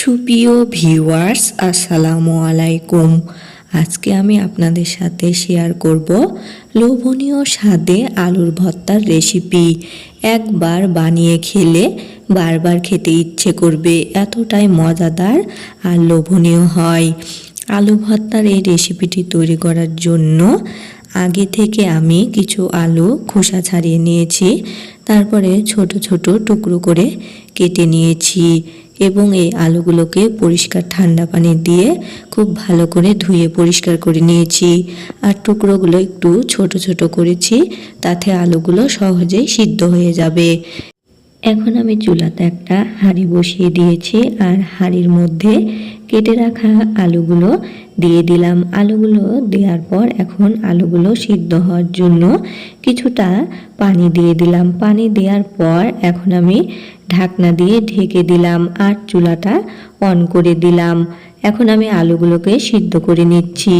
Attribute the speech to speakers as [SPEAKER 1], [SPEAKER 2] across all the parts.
[SPEAKER 1] সুপ্রিয় ভিউয়ার্স, আসসালামু আলাইকুম। আজকে আমি আপনাদের সাথে শেয়ার করব লোভনীয় স্বাদে আলুর ভর্তার রেসিপি। একবার বানিয়ে খেলে বারবার খেতে ইচ্ছে করবে, এতটাই মজাদার আর লোভনীয় হয়। আলু ভর্তার এই রেসিপিটি তৈরি করার জন্য আগে থেকে আমি কিছু আলু খোসা ছাড়িয়ে নিয়েছি। তারপরে ছোট ছোট টুকরো করে কেটে নিয়েছি এবং এই আলুগুলোকে পরিষ্কার ঠান্ডা পানি দিয়ে খুব ভালো করে ধুয়ে পরিষ্কার করে নিয়েছি। আর টুকরোগুলো একটু ছোট ছোট করেছি, তাতে আলুগুলো সহজেই সিদ্ধ হয়ে যাবে। এখন আমি চুলাতে একটা হাঁড়ি বসিয়ে দিয়েছি আর হাঁড়ির মধ্যে কেটে রাখা আলুগুলো দিয়ে দিলাম। আলুগুলো দেওয়ার পর এখন আলুগুলো সিদ্ধ হওয়ার জন্য কিছুটা পানি দিয়ে দিলাম। পানি দেওয়ার পর এখন আমি ঢাকনা দিয়ে ঢেকে দিলাম আর চুলাটা অন করে দিলাম। এখন আমি আলুগুলোকে সিদ্ধ করে নিচ্ছি।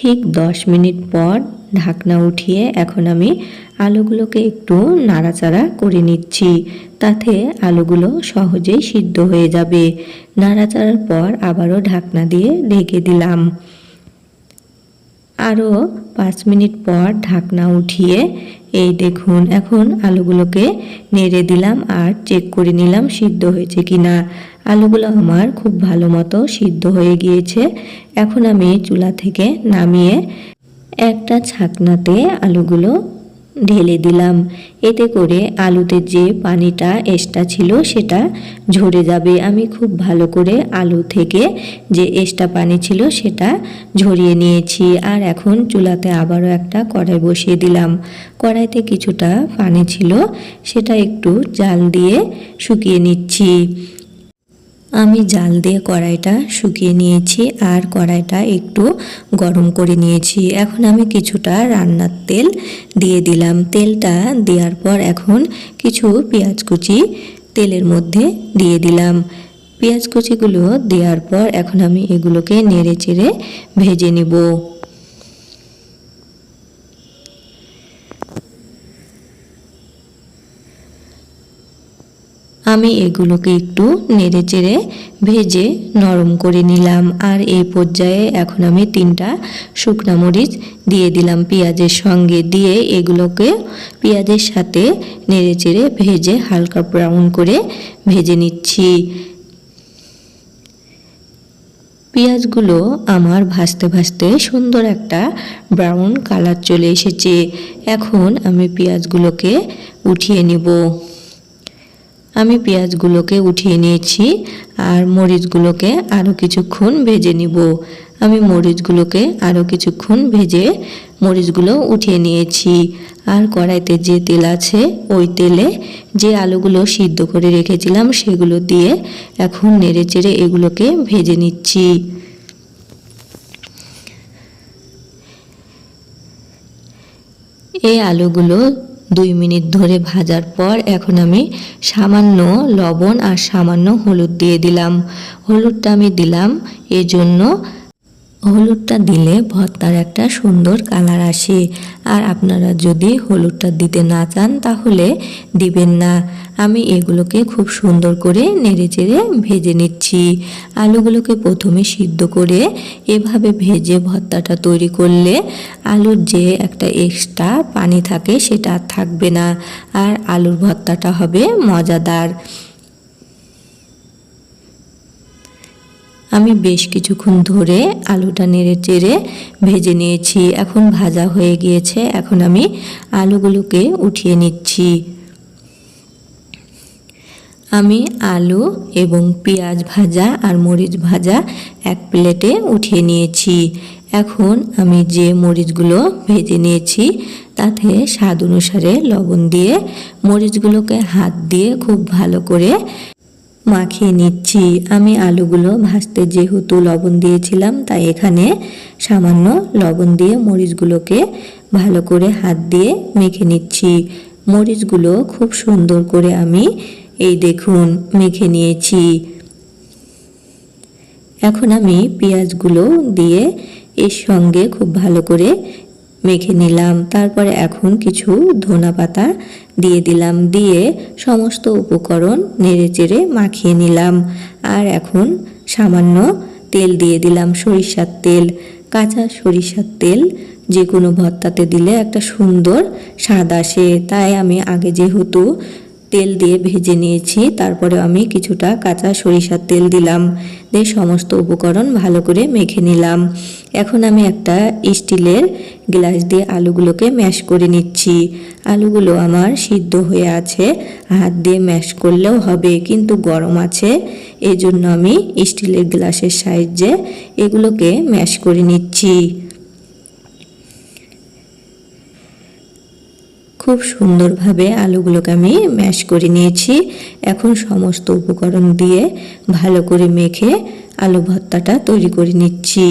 [SPEAKER 1] ঠিক দশ মিনিট পর ঢাকনা উঠিয়ে এখন আমি আলুগুলোকে একটু নাড়াচাড়া করে নিচ্ছি। তাতে আলুগুলো সহজেই সিদ্ধ হয়ে যাবে। নাড়াচাড়ার পর আবারও ঢাকনা দিয়ে ঢেকে দিলাম। আরও পাঁচ মিনিট পর ঢাকনা উঠিয়ে এই দেখুন, এখন আলুগুলোকে নেড়ে দিলাম আর চেক করে নিলাম সিদ্ধ হয়েছে কি না আলুগুলো আমার খুব ভালো মতো সিদ্ধ হয়ে গিয়েছে। এখন আমি চুলা থেকে নামিয়ে একটা ছাকনাতে আলুগুলো ঢেলে দিলাম। এতে করে আলুতে যে পানিটা এক্সট্রা ছিল সেটা ঝরে যাবে। আমি খুব ভালো করে আলু থেকে যে এক্সট্রা পানি ছিল সেটা ঝরিয়ে নিয়েছি। আর এখন চুলাতে আবারও একটা কড়াই বসিয়ে দিলাম। কড়াইতে কিছুটা পানি ছিল, সেটা একটু জাল দিয়ে শুকিয়ে নিচ্ছি। আমি জাল দিয়ে কড়াইটা শুকিয়ে নিয়েছি আর কড়াইটা একটু গরম করে নিয়েছি। এখন আমি কিছুটা রান্নার তেল দিয়ে দিলাম। তেলটা দেওয়ার পর এখন কিছু পেঁয়াজ কুচি তেলের মধ্যে দিয়ে দিলাম। পেঁয়াজ কুচিগুলো দেওয়ার পর এখন আমি এগুলোকে নেড়ে চেড়ে ভেজে নিব। আমি এগুলোকে একটু নেড়ে চেড়ে ভেজে নরম করে নিলাম। আর এই পর্যায়ে এখন আমি তিনটা শুকনা মরিচ দিয়ে দিলাম পেঁয়াজের সঙ্গে দিয়ে এগুলোকে পেঁয়াজের সাথে নেড়ে চেড়ে ভেজে হালকা ব্রাউন করে ভেজে নিচ্ছি। পেঁয়াজগুলো আমার ভাজতে ভাজতে সুন্দর একটা ব্রাউন কালার চলে এসেছে। এখন আমি পেঁয়াজগুলোকে উঠিয়ে নিব। আমি পেঁয়াজগুলোকে উঠিয়ে নিয়েছি আর মরিচগুলোকে আরও কিছুক্ষণ ভেজে নিব। আমি মরিচগুলোকে আরও কিছুক্ষণ ভেজে মরিচগুলো উঠিয়ে নিয়েছি। আর কড়াইতে যে তেল আছে, ওই তেলে যে আলুগুলো সিদ্ধ করে রেখেছিলাম, সেগুলো দিয়ে এখন নেড়ে চেড়ে এগুলোকে ভেজে নিচ্ছি। এই আলুগুলো দুই মিনিট ধরে ভাজার পর এখন আমি সামান্য লবণ আর সামান্য হলুদ দিয়ে দিলাম। হলুদটা আমি দিলাম, এজন্য হলুদটা দিলে ভর্তার একটা সুন্দর কালার আসে। আর আপনারা যদি হলুদটা দিতে না চান, তাহলে দিবেন না। আমি এগুলোকে খুব সুন্দর করে নেড়ে চেড়ে ভেজে নিচ্ছি। আলুগুলোকে প্রথমে সিদ্ধ করে এভাবে ভেজে ভর্তাটা তৈরি করলে আলুর যে একটা এক্সট্রা পানি থাকে, সেটা থাকবে না। আর আলুর ভর্তাটা হবে মজাদার। আমি বেশ কিছুক্ষণ ধরে আলুটা নেড়ে চেড়ে ভেজে নিয়েছি। এখন ভাজা হয়ে গিয়েছে। এখন আমি আলুগুলোকে উঠিয়ে নিচ্ছি। আমি আলু এবং পেঁয়াজ ভাজা আর মরিচ ভাজা এক প্লেটে উঠিয়ে নিয়েছি। এখন আমি যে মরিচগুলো ভেজে নিয়েছি, তাতে স্বাদ অনুসারে লবণ দিয়ে মরিচগুলোকে হাত দিয়ে খুব ভালো করে মাখিয়ে নিচ্ছি। আমি আলুগুলো ভাজতে যেহেতু লবণ দিয়েছিলাম, তাই এখানে সামান্য লবণ দিয়ে মরিচগুলোকে ভালো করে হাত দিয়ে মেখে নিচ্ছি। মরিচগুলো খুব সুন্দর করে আমি এই দেখুন মেখে নিয়েছি। এখন আমি পেঁয়াজগুলো দিয়ে এর সঙ্গে খুব ভালো করে মেখে নিলাম। তারপরে এখন কিছু ধনা পাতা দিয়ে দিলাম। দিয়ে সমস্ত উপকরণ নেড়ে চেড়ে মাখিয়ে নিলাম। আর এখন সামান্য তেল দিয়ে দিলাম সরিষার তেল। কাঁচা সরিষার তেল যে কোনো ভর্তাতে দিলে একটা সুন্দর স্বাদ আসে। তাই আমি আগে যেহেতু তেল দিয়ে ভেজে নিয়েছি। তারপরে আমি কিছুটা কাঁচা সরিষার তেল দিলাম। দিয়ে সমস্ত উপকরণ ভালো করে মেখে নিলাম। এখন আমি একটা স্টিলের গ্লাস দিয়ে আলুগুলোকে ম্যাশ করে নিচ্ছি। আলুগুলো আমার সিদ্ধ হয়ে আছে। হাত দিয়ে ম্যাশ করলেও হবে, কিন্তু গরম আছে। এই জন্য আমি স্টিলের গ্লাসের সাহায্যে এগুলোকে ম্যাশ করে নিচ্ছি। খুব সুন্দরভাবে আলুগুলোকে আমি ম্যাশ করে নিয়েছি। এখন সমস্ত উপকরণ দিয়ে ভালো করে মেখে আলু ভর্তাটা তৈরি করে নিচ্ছি।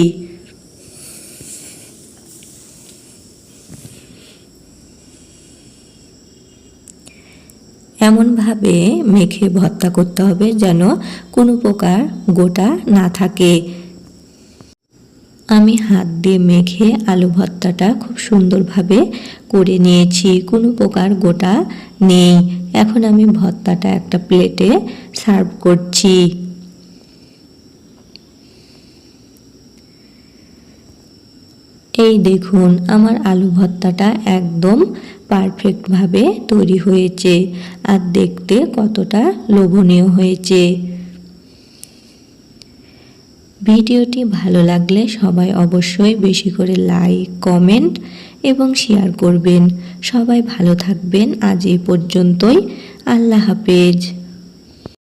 [SPEAKER 1] এমনভাবে মেখে ভর্তা করতে হবে যেন কোনো প্রকার গোটা না থাকে। আমি হাত দিয়ে মেখে আলু ভর্তাটা খুব সুন্দরভাবে করে নিয়েছি। কোনো প্রকার গোটা নেই। এখন আমি ভর্তাটা একটা প্লেটে সার্ভ করছি। এই দেখুন, আমার আলু ভর্তাটা একদম পারফেক্টভাবে তৈরি হয়েছে আর দেখতে কতটা লোভনীয় হয়েছে। ভিডিওটি ভালো লাগলে সবাই অবশ্যই বেশি করে লাইক, কমেন্ট এবং শেয়ার করবেন। সবাই ভালো থাকবেন। আজ এই পর্যন্তই। আল্লাহ হাফেজ।